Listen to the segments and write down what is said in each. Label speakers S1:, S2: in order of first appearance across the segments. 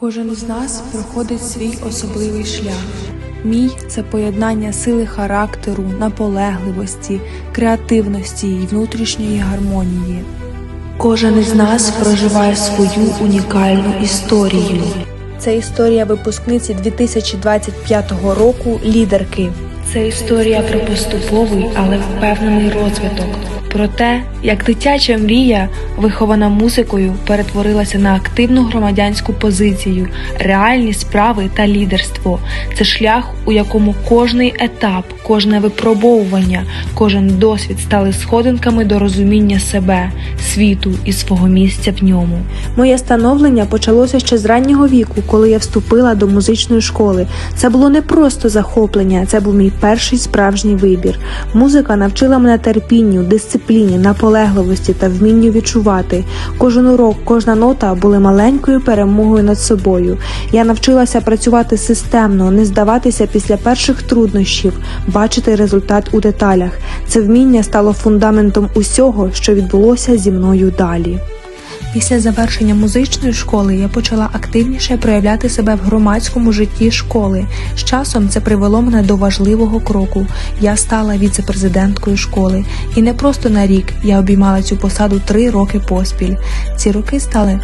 S1: Кожен з нас проходить свій особливий шлях. Мій це поєднання сили характеру, наполегливості, креативності і внутрішньої гармонії. Кожен із нас проживає свою унікальну історію. Це історія випускниці 2025 року лідерки. Це історія про поступовий, але впевнений розвиток. Про те, як дитяча мрія, вихована музикою, перетворилася на активну громадянську позицію, реальні справи та лідерство. Це шлях, у якому кожний етап, кожне випробовування, кожен досвід стали сходинками до розуміння себе, світу і свого місця в ньому.
S2: Моє становлення почалося ще з раннього віку, коли я вступила до музичної школи. Це було не просто захоплення, це був мій перший справжній вибір. Музика навчила мене терпінню, дисципліні, наполегливості та вмінню відчувати. Кожен урок, кожна нота були маленькою перемогою над собою. Я навчилася працювати системно, не здаватися після перших труднощів, бачити результат у деталях. Це вміння стало фундаментом усього, що відбулося зі мною далі. Після завершення музичної школи я почала активніше проявляти себе в громадському житті школи. З часом це привело мене до важливого кроку. Я стала віце-президенткою школи, і не просто на рік я обіймала цю посаду три роки поспіль. Ці роки стали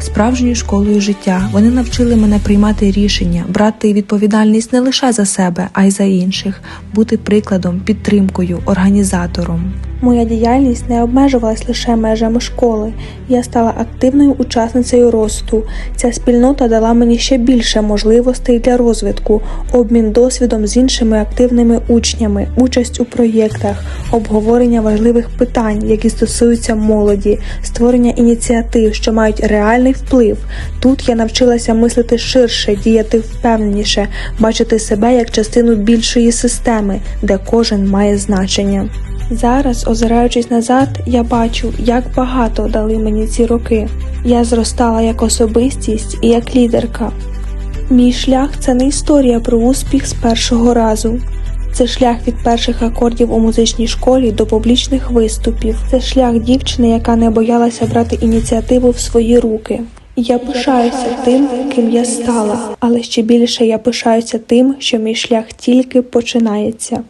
S2: справжньою школою життя. Вони навчили мене приймати рішення, брати відповідальність не лише за себе, а й за інших, бути прикладом, підтримкою, організатором. Моя діяльність не обмежувалась лише межами школи. Я стала активною учасницею росту. Ця спільнота дала мені ще більше можливостей для розвитку, обмін досвідом з іншими активними учнями, участь у проєктах, обговорення важливих питань, які стосуються молоді, створення ініціатив, що мають реальний вплив. Тут я навчилася мислити ширше, діяти впевненіше, бачити себе як частину більшої системи, де кожен має значення. Зараз, озираючись назад, я бачу, як багато дали мені ці роки. Я зростала як особистість і як лідерка. Мій шлях це не історія про успіх з першого разу. Це шлях від перших акордів у музичній школі до публічних виступів. Це шлях дівчини, яка не боялася брати ініціативу в свої руки. Я пишаюся тим, ким я стала, але ще більше я пишаюся тим, що мій шлях тільки починається.